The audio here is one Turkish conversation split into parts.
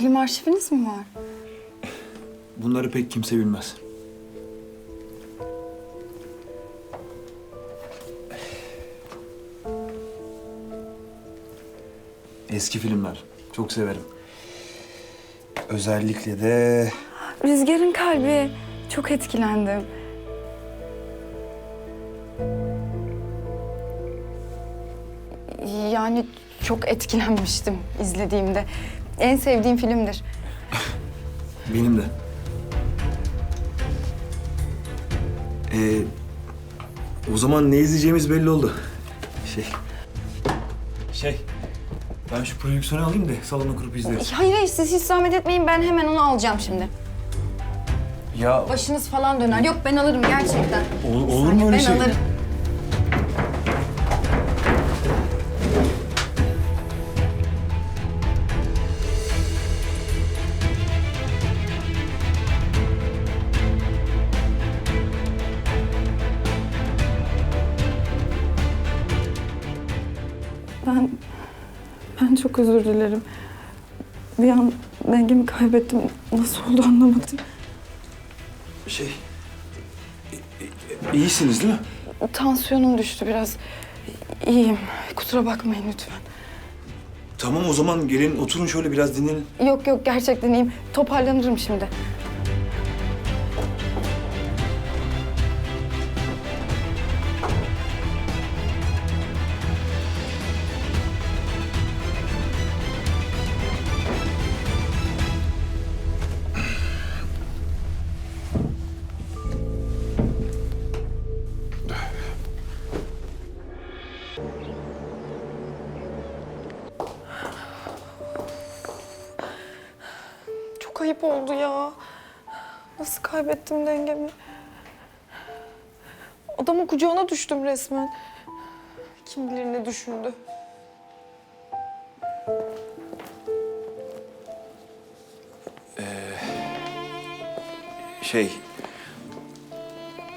Film arşiviniz mi var? Bunları pek kimse bilmez. Eski filmler. Çok severim. Özellikle de Rüzgar'ın kalbi. Çok etkilendim. Yani çok etkilenmiştim izlediğimde. En sevdiğim filmdir. benim de. Ee, o zaman ne izleyeceğimiz belli oldu. Şey... Şey... Ben şu projeksiyonu alayım da salona kurup izleriz. Hayır hayır siz hiç zahmet etmeyin ben hemen onu alacağım şimdi. Ya Başınız falan döner. Yok ben alırım gerçekten. Ol- olur mu öyle ben şey? alırım. Özür dilerim. Bir an dengemi kaybettim. Nasıl oldu anlamadım. şey... İyisiniz değil mi? Tansiyonum düştü biraz. İyiyim. Kusura bakmayın lütfen. Tamam o zaman gelin oturun şöyle biraz dinlenin. Yok yok gerçekten iyiyim. Toparlanırım şimdi. Kaybettim dengemi? Adamın kucağına düştüm resmen. Kim bilir ne düşündü. Şey...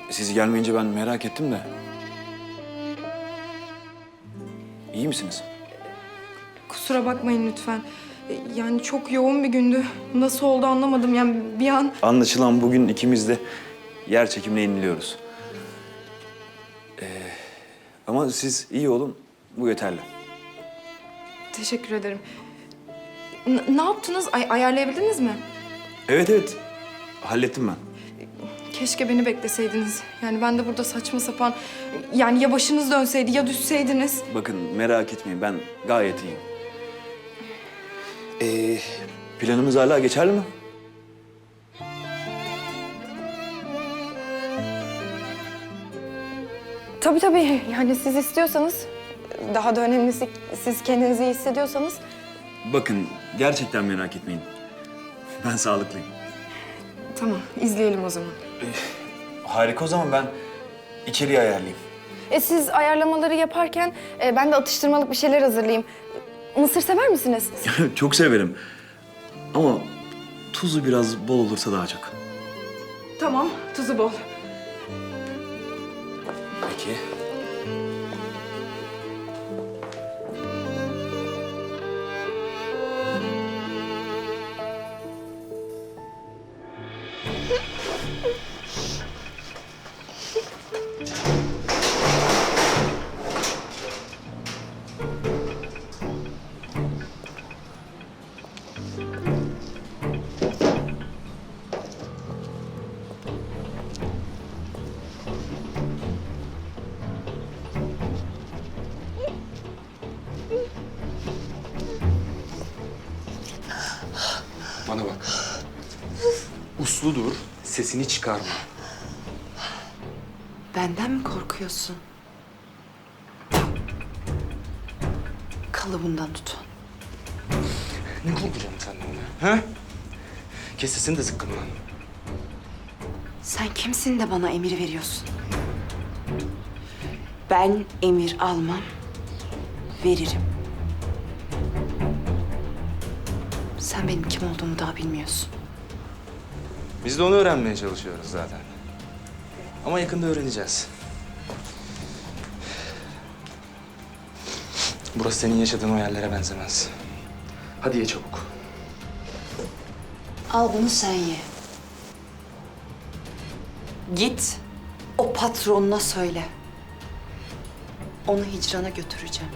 Siz gelmeyince ben merak ettim de. İyi misiniz? Kusura bakmayın lütfen. Yani çok yoğun bir gündü. Nasıl oldu anlamadım. Yani bir an... Anlaşılan bugün ikimiz de yer çekimine yeniliyoruz. Ee, ama siz iyi olun, bu yeterli. Teşekkür ederim. N- ne yaptınız? Ay- ayarlayabildiniz mi? Evet evet, hallettim ben. Keşke beni bekleseydiniz. Yani ben de burada saçma sapan... Yani ya başınız dönseydi ya düşseydiniz. Bakın merak etmeyin, ben gayet iyiyim. Ee, planımız hala geçerli mi? Tabii tabii. Yani siz istiyorsanız... Daha da önemlisi siz kendinizi iyi hissediyorsanız... Bakın, gerçekten merak etmeyin. Ben sağlıklıyım. Tamam, izleyelim o zaman. Harika o zaman ben içeriği ayarlayayım. E siz ayarlamaları yaparken e, ben de atıştırmalık bir şeyler hazırlayayım. Mısır sever misiniz? çok severim. Ama tuzu biraz bol olursa daha çok. Tamam, tuzu bol. Peki. Dur, sesini çıkarma. Benden mi korkuyorsun? Kalıbından tutun. Ne korkacağım senden ya? Ha? Kes sesini de zıkkımla. Sen kimsin de bana emir veriyorsun? Ben emir almam, veririm. Sen benim kim olduğumu daha bilmiyorsun. Biz de onu öğrenmeye çalışıyoruz zaten. Ama yakında öğreneceğiz. Burası senin yaşadığın o yerlere benzemez. Hadi ye çabuk. Al bunu sen ye. Git o patronuna söyle. Onu hicrana götüreceğim.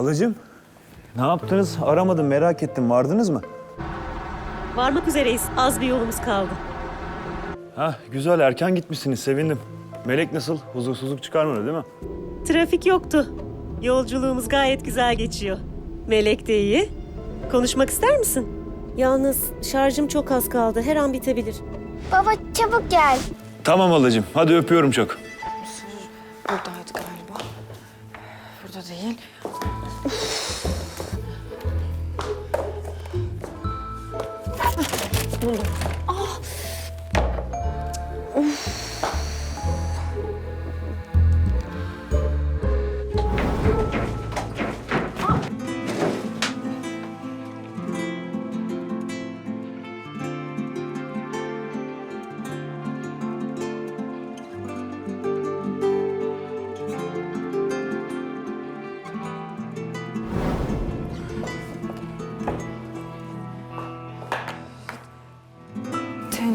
Halacığım, ne yaptınız? Aramadım, merak ettim. Vardınız mı? Varmak üzereyiz. Az bir yolumuz kaldı. Ha, güzel. Erken gitmişsiniz. Sevindim. Melek nasıl? Huzursuzluk çıkarmadı değil mi? Trafik yoktu. Yolculuğumuz gayet güzel geçiyor. Melek de iyi. Konuşmak ister misin? Yalnız şarjım çok az kaldı. Her an bitebilir. Baba çabuk gel. Tamam halacığım. Hadi öpüyorum çok. Buradaydı galiba. Burada değil. Buldum. Ah!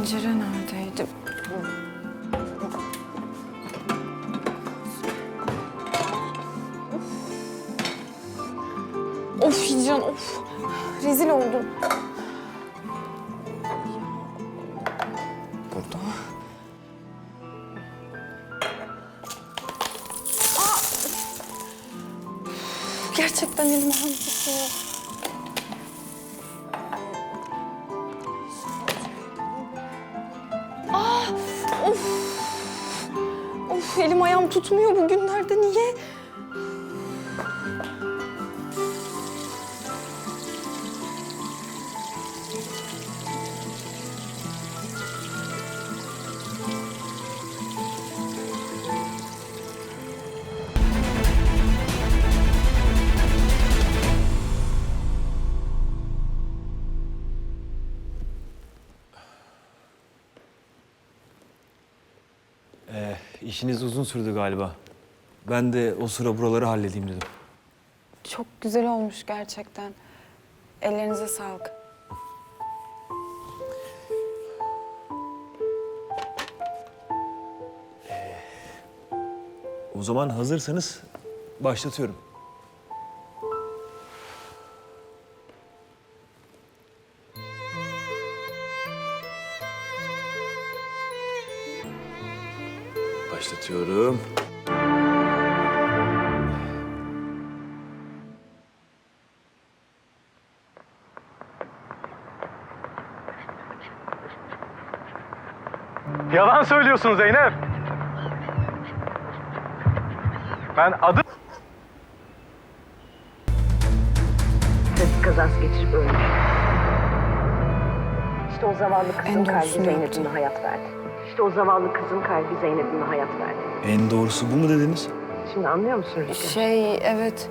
Tencere neredeydi? Of Hicran of. Rezil oldum. İşiniz uzun sürdü galiba. Ben de o sıra buraları halledeyim dedim. Çok güzel olmuş gerçekten. Ellerinize sağlık. O zaman hazırsanız başlatıyorum. Başlatıyorum. Yalan söylüyorsun Zeynep. Ben adı... trafik kazası geçirip ölmüş. İşte o zavallı kızın kalbi yaptın. hayat verdi. İşte o zavallı kızın kalbi Zeynep'ime hayat verdi. En doğrusu bu mu dediniz? Şimdi anlıyor musun Rika? Şey evet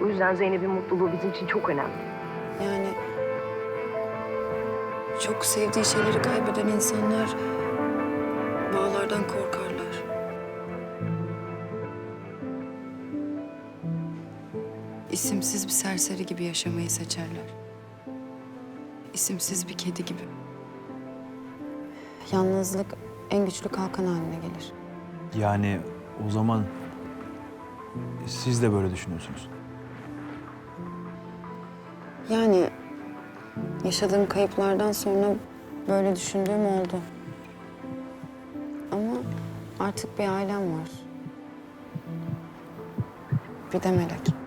Bu yüzden Zeynep'in mutluluğu bizim için çok önemli. yani çok sevdiği şeyleri kaybeden insanlar bağlardan korkarlar. İsimsiz bir serseri gibi yaşamayı seçerler. İsimsiz bir kedi gibi. Yalnızlık en güçlü kalkan haline gelir. Yani o zaman siz de böyle düşünüyorsunuz. Yani yaşadığım kayıplardan sonra böyle düşündüğüm oldu. Ama artık bir ailem var. Bir de Melek.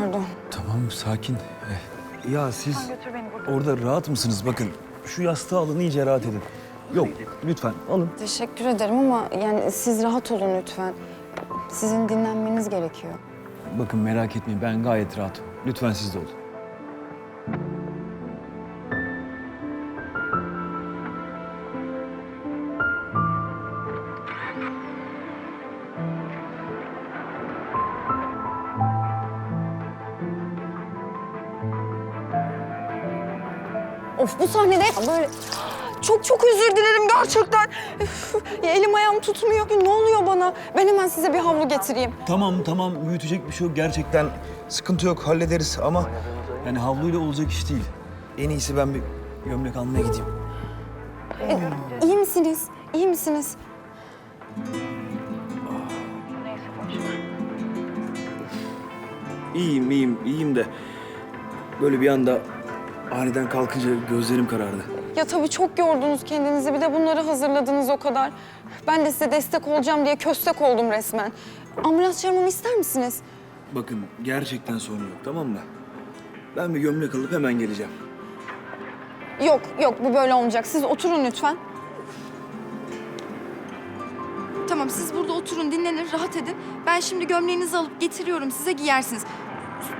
Pardon. Tamam sakin. Eh, Ya siz orada rahat mısınız? Bakın şu yastığı alın iyice rahat edin. Yok lütfen alın. Teşekkür ederim ama yani siz rahat olun lütfen. Sizin dinlenmeniz gerekiyor. Bakın merak etmeyin ben gayet rahatım. Lütfen siz de olun. Of bu sahnede böyle... Çok çok özür dilerim gerçekten. Üf, elim ayağım tutmuyor. Ne oluyor bana? Ben hemen size bir havlu getireyim. Tamam tamam büyütecek bir şey yok gerçekten. Sıkıntı yok hallederiz ama yani havluyla olacak iş değil. En iyisi ben bir gömlek almaya gideyim. İyi misiniz? İyi misiniz? İyiyim iyiyim iyiyim de böyle bir anda aniden kalkınca gözlerim karardı. Ya tabii çok yordunuz kendinizi. Bir de bunları hazırladınız o kadar. Ben de size destek olacağım diye köstek oldum resmen. Ambulans çağırmamı ister misiniz? Bakın gerçekten sorun yok tamam mı? Ben bir gömlek alıp hemen geleceğim. Yok, yok bu böyle olmayacak. Siz oturun lütfen. Tamam siz burada oturun dinlenin rahat edin. Ben şimdi gömleğinizi alıp getiriyorum size giyersiniz.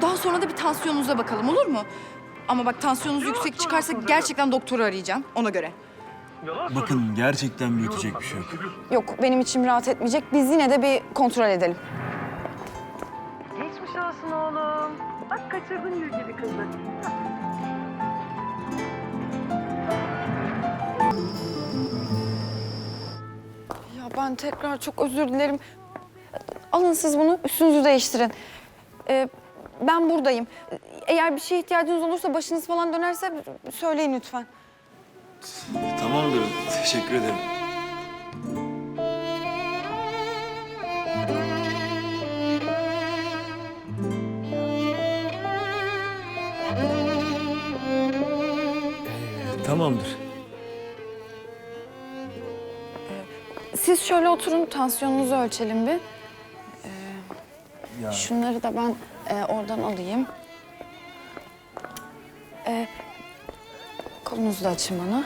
Daha sonra da bir tansiyonunuza bakalım olur mu? Ama bak tansiyonunuz yüksek çıkarsa gerçekten doktoru arayacağım ona göre. Bakın gerçekten büyütecek bir şey yok. Yok, benim içim rahat etmeyecek. Biz yine de bir kontrol edelim. Geçmiş olsun oğlum. Bak kaçırdın gül gibi kızı. Ya ben tekrar çok özür dilerim. Alın siz bunu, üstünüzü değiştirin. Ee, ben buradayım. Eğer bir şeye ihtiyacınız olursa, başınız falan dönerse söyleyin lütfen. Tamamdır teşekkür ederim. Ee, Tamamdır. Siz şöyle oturun, tansiyonunuzu ölçelim bir. Ya. Şunları da ben e, oradan alayım. E, kolunuzu da açın bana.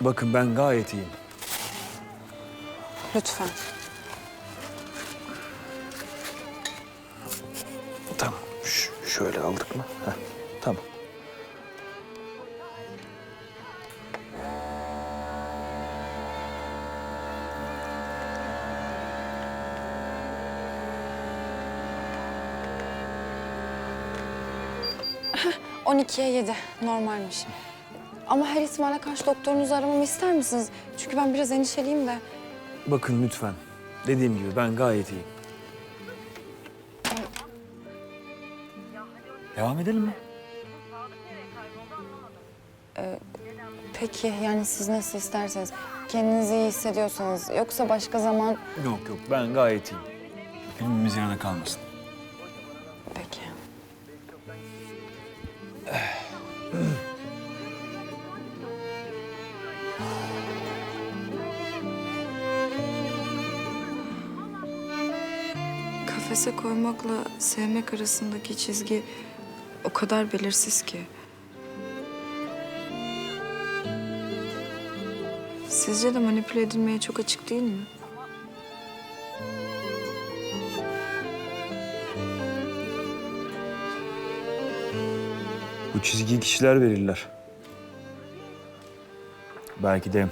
Bakın ben gayet iyiyim. Lütfen. Tamam. Ş- şöyle aldık mı? Heh, tamam. 12'ye 7 normalmiş. Ama her ihtimale karşı doktorunuzu aramamı ister misiniz? Çünkü ben biraz endişeliyim de. Bakın lütfen. Dediğim gibi ben gayet iyiyim. Devam edelim mi? Peki yani siz nasıl isterseniz. Kendinizi iyi hissediyorsanız. Yoksa başka zaman... Yok yok ben gayet iyiyim. Filmimiz yarıda kalmasın. Koymakla sevmek arasındaki çizgi o kadar belirsiz ki. Sizce de manipüle edilmeye çok açık değil mi? Bu çizgiyi kişiler verirler. Belki de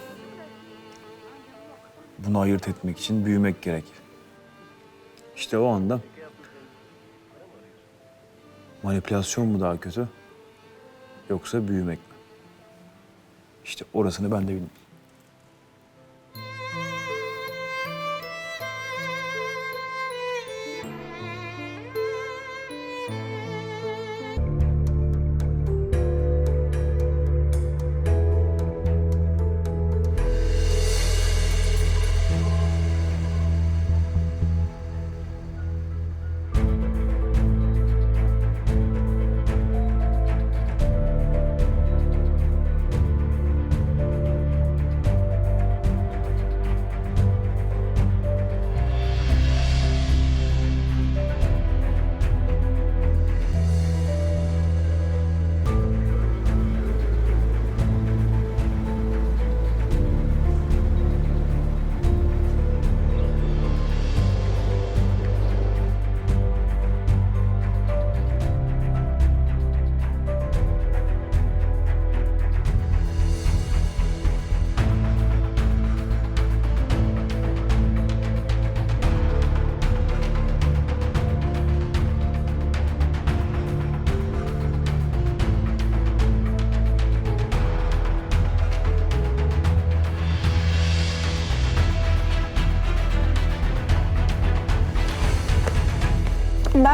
bunu ayırt etmek için büyümek gerekir. İşte o anda manipülasyon mu daha kötü yoksa büyümek mi? İşte orasını ben de bilmiyorum.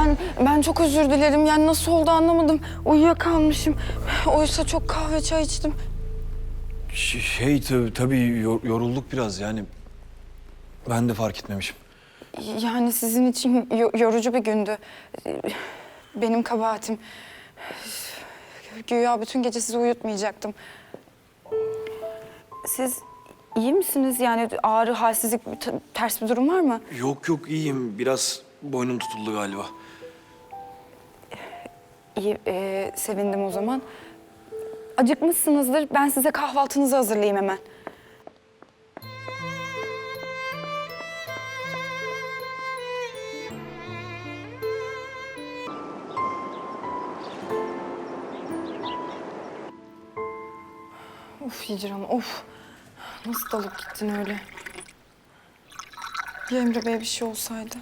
Ben ben çok özür dilerim. Yani nasıl oldu anlamadım. Uyuyakalmışım. Oysa çok kahve çay içtim. Şey tabii, tabii yor- yorulduk biraz yani. Ben de fark etmemişim. Yani sizin için yo- yorucu bir gündü. Benim kabahatim. Güya bütün gece sizi uyutmayacaktım. Siz iyi misiniz? Yani ağrı, halsizlik, ters bir durum var mı? Yok yok iyiyim. Biraz boynum tutuldu galiba. İyi, e, sevindim o zaman. Acıkmışsınızdır. Ben size kahvaltınızı hazırlayayım hemen. Of Hicran, of. Nasıl dalıp gittin öyle? Ya Emre Bey'e bir şey olsaydı?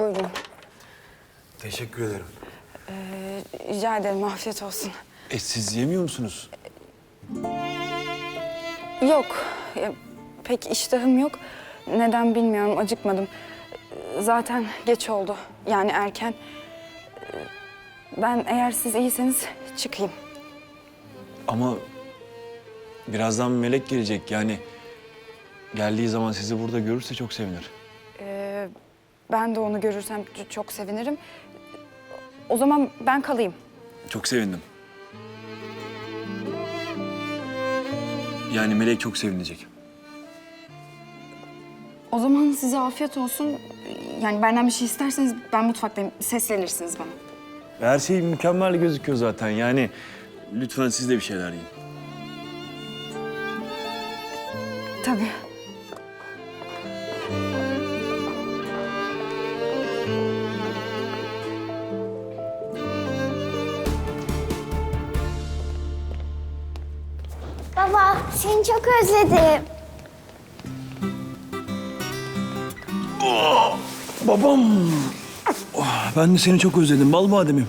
Buyurun. Teşekkür ederim. Ee, rica ederim, afiyet olsun. E siz yemiyor musunuz? Yok, ya, pek iştahım yok. Neden bilmiyorum, acıkmadım. Zaten geç oldu, yani erken. Ben eğer siz iyiyseniz çıkayım. Ama birazdan Melek gelecek yani. Geldiği zaman sizi burada görürse çok sevinir. Ben de onu görürsem çok sevinirim. O zaman ben kalayım. Çok sevindim. Yani Melek çok sevinecek. O zaman size afiyet olsun. Yani benden bir şey isterseniz ben mutfaktayım. Seslenirsiniz bana. Her şey mükemmel gözüküyor zaten yani. Lütfen siz de bir şeyler yiyin. Tabii. Çok özledim. Babam! Oh, ben de seni çok özledim bal bademim.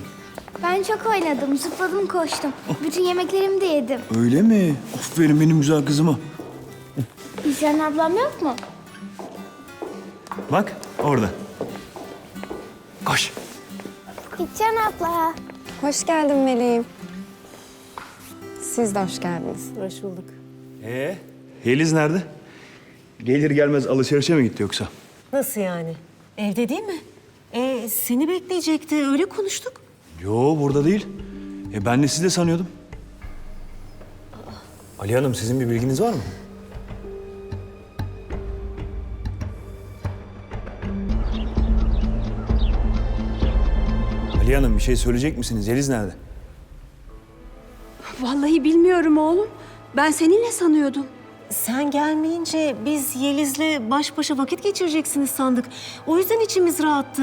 Ben çok oynadım, zıpladım, koştum. Bütün yemeklerimi de yedim. Öyle mi? Aferin benim güzel kızıma. İzyan ablam yok mu? Bak orada. Koş. İzyan abla. Hoş geldin Meleğim. Siz de hoş geldiniz. Hoş bulduk. Ee? Yeliz nerede? Gelir gelmez alışverişe mi gitti yoksa? Nasıl yani? Evde değil mi? Ee, seni bekleyecekti. Öyle konuştuk. Yo burada değil. E ben de sizi de sanıyordum. Ali Hanım sizin bir bilginiz var mı? Ali Hanım bir şey söyleyecek misiniz? Yeliz nerede? Vallahi bilmiyorum oğlum. Ben seninle sanıyordum. Sen gelmeyince biz Yeliz'le baş başa vakit geçireceksiniz sandık. O yüzden içimiz rahattı.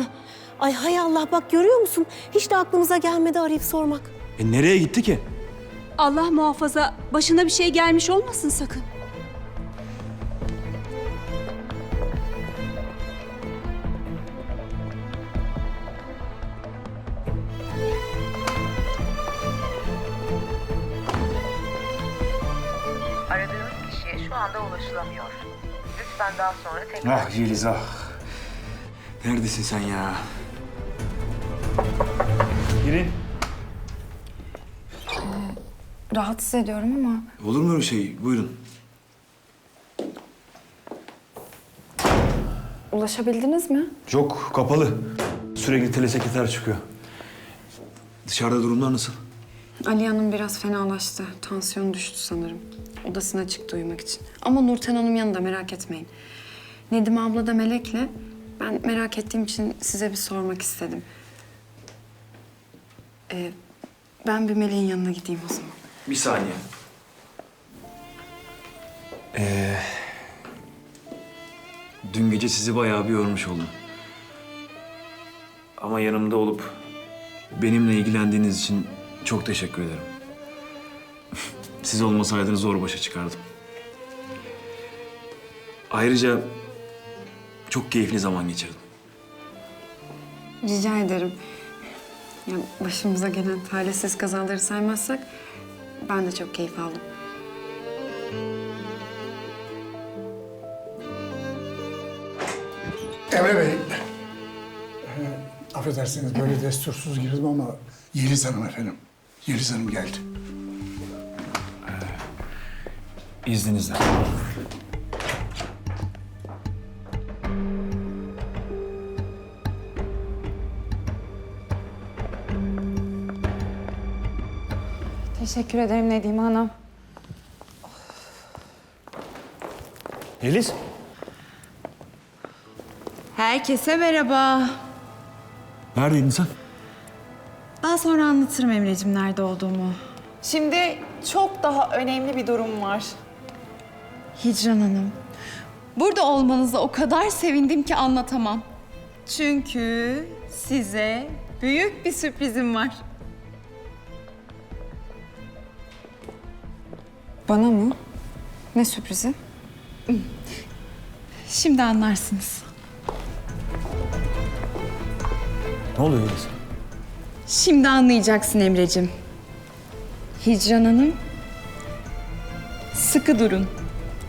Ay hay Allah bak görüyor musun? Hiç de aklımıza gelmedi arayıp sormak. E nereye gitti ki? Allah muhafaza başına bir şey gelmiş olmasın sakın. Ah Yeliz ah. Neredesin sen ya? Girin. Rahatsız ediyorum ama Olur mu öyle şey? Buyurun. ulaşabildiniz mi? Yok kapalı. Sürekli telesekreter çıkıyor. Dışarıda durumlar nasıl? Ali Hanım biraz fenalaştı. Tansiyon düştü sanırım. Odasına çıktı uyumak için. Ama Nurten Hanım yanında merak etmeyin. Nedim abla da Melek'le. Ben merak ettiğim için size bir sormak istedim. Ee, ben bir Melek'in yanına gideyim o zaman. Bir saniye. Ee, dün gece sizi bayağı bir yormuş oldum. Ama yanımda olup benimle ilgilendiğiniz için çok teşekkür ederim. Siz olmasaydınız zor başa çıkardım. Ayrıca çok keyifli zaman geçirdim. Rica ederim. Ya başımıza gelen talihsiz kazaları saymazsak ben de çok keyif aldım. Emre Bey, e, affedersiniz böyle destursuz girdim ama Yeliz Hanım efendim. Yeliz Hanım geldi. İzninizle. Teşekkür ederim Nedime Hanım. Yeliz. Herkese merhaba. Neredeydin sen? Daha sonra anlatırım Emre'cim nerede olduğumu. Şimdi çok daha önemli bir durum var. Hicran Hanım. Burada olmanıza o kadar sevindim ki anlatamam. Çünkü size büyük bir sürprizim var. Bana mı? Ne sürprizi? Şimdi anlarsınız. Ne oluyor Yeliz? Şimdi anlayacaksın Emre'cim. Hicran Hanım, sıkı durun.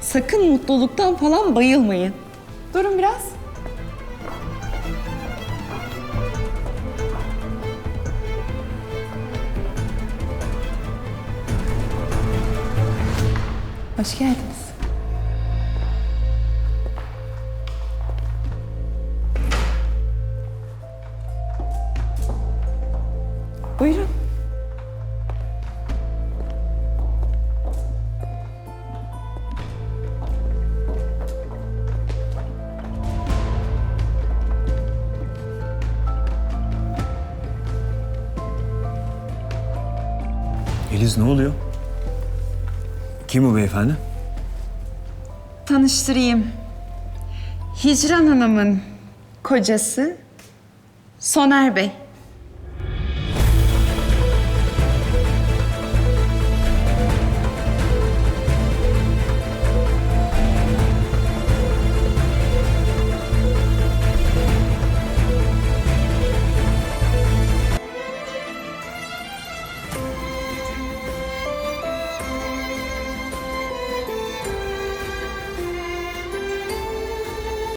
Sakın mutluluktan falan bayılmayın. Durun biraz. Hoş geldiniz. Buyurun. Yeliz ne oluyor? Kim bu beyefendi? Tanıştırayım. Hicran Hanım'ın kocası Soner Bey.